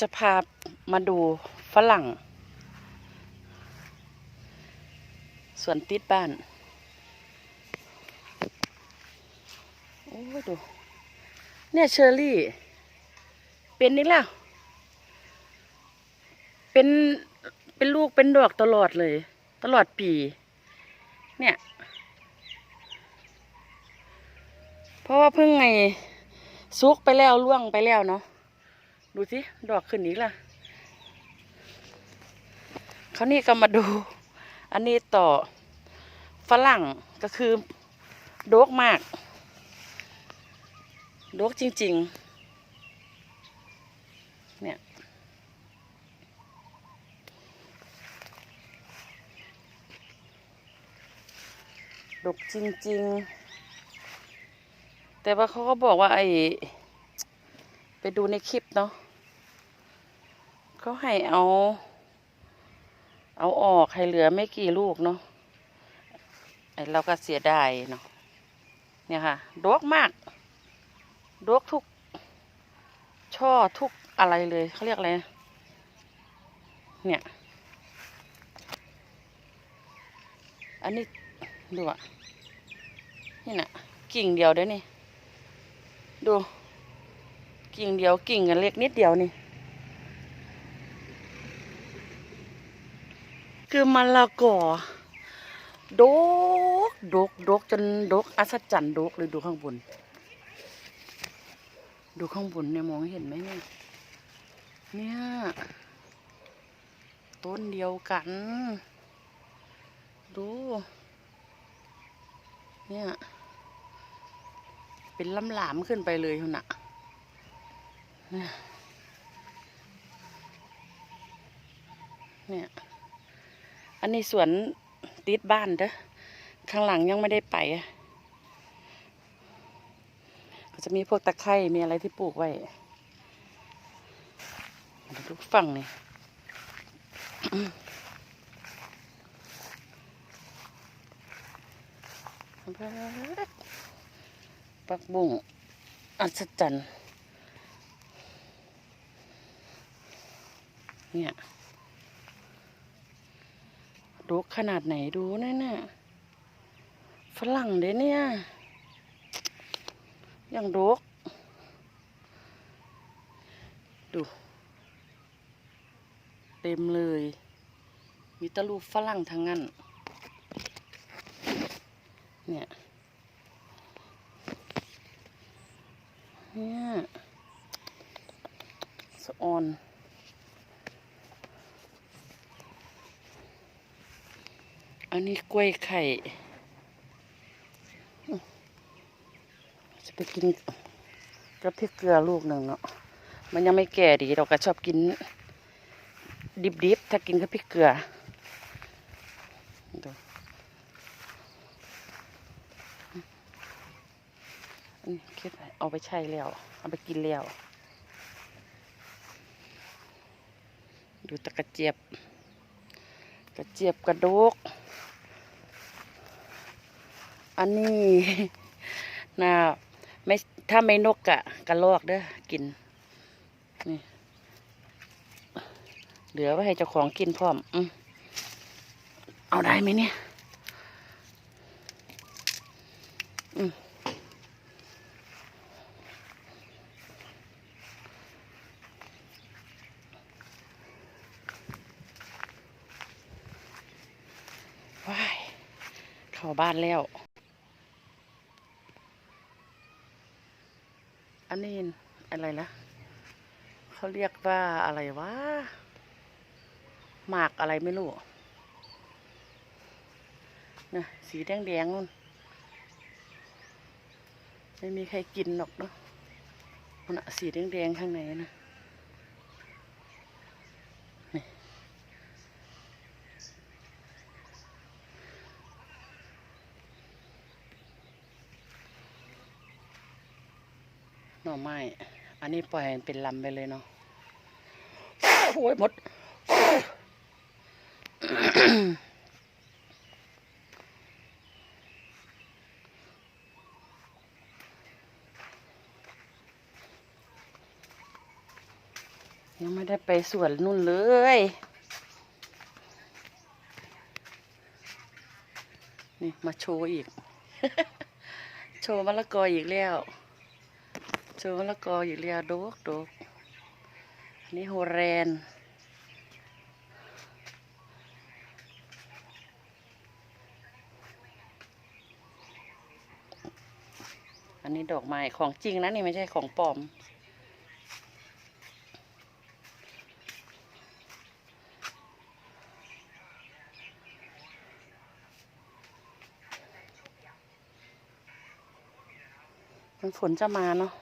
จะพามาดูฝรั่งสวนติดบ้าน โอ้ดู เนี่ยเชอร์รี่ เป็นนี่แล้ว เป็น เป็นลูกเป็นดอกตลอดเลย ตลอดปี เนี่ย เพราะว่าเพิ่งไงซุกไปแล้วล่วงไปแล้วเนาะ ดูสิ ดอกขึ้นอีกล่ะเขานี่ก็มาดู อันนี้ต่อฝรั่งก็คือโดกมาก โดกจริง ๆ เนี่ย ดกจริง ๆ แต่ว่าเขาก็บอกว่าไอ้ไปดูในคลิปเนาะ เขาให้เอา เอาออกให้เหลือไม่กี่ลูกเนาะไอเราก็เสียดายเนาะเนี่ยค่ะดกมากดกทุก ช่อทุกอะไรเลยเขาเรียกอะไรเนี่ย อันนี้ดูอะนี่นะกิ่งเดียวเด้นี่ ดู กิ่งเดียวกิ่งกันเล็กนิดเดียวนี่ คือมะละกอดกดกดกจนดกอัศจรรย์ดกเลยดูข้างบน ดูข้างบนเนี่ยมองเห็นไหมเนี่ยเนี่ยต้นเดียวกัน ดู เนี่ย เป็นลำหลามขึ้นไปเลยคุณน่ะเนี่ยเนี่ย อันนี้สวนติดบ้านเด้อข้างหลังยังไม่ได้ไปก็จะมีพวกตะไคร่มีอะไรที่ปลูกไว้มาดูฝั่งนี่ปักบุ้งอัศจรรย์เนี่ย ดูขนาดไหนดูนั่นน่ะฝรั่งเด้เนี่ย อย่างดก ดู เต็มเลย มีตะลูกฝรั่งทั้งนั้น เนี่ย เนี่ยสะออน อันนี้กล้วยไข่ จะไปกินกับพริกเกลือลูกหนึ่งเนาะ มันยังไม่แก่ดีเราก็ชอบกิน ดิบๆ ถ้ากินกับพริกเกลือคิดเอาไปใช้แล้ว เอาไปกินแล้ว ดูตะกระเจี๊ยบ กระเจี๊ยบกระโดก อันนี้น่าไม่ถ้าไม่นกกะกระลอกเด้อกินนี่เหลือไว้ให้เจ้าของกินพร้อมอืมเอาได้ไหมเนี่ยอืมว้ายเข้าบ้านแล้ว อันนี้อะไรนะเขาเรียกว่าอะไรวะหมากอะไรไม่รู้นะสีแดงแดงๆนู่นไม่มีใครกินหรอกเนาะมันสีแดงแดงๆข้างในนะ หน่อไม้ อันนี้ปล่อยเป็นลำไปเลยเนาะ โอ้ยหมด ยังไม่ได้ไปสวนนู่นเลยนี่มาโชว์อีก โชว์มะละกออีกแล้ว โชว์มะละกออีกแล้วโดกโดกอันนี้โฮแรน อันนี้ดอกไม้ของจริงนะนี่ไม่ใช่ของปลอมมันฝนจะมาเนาะ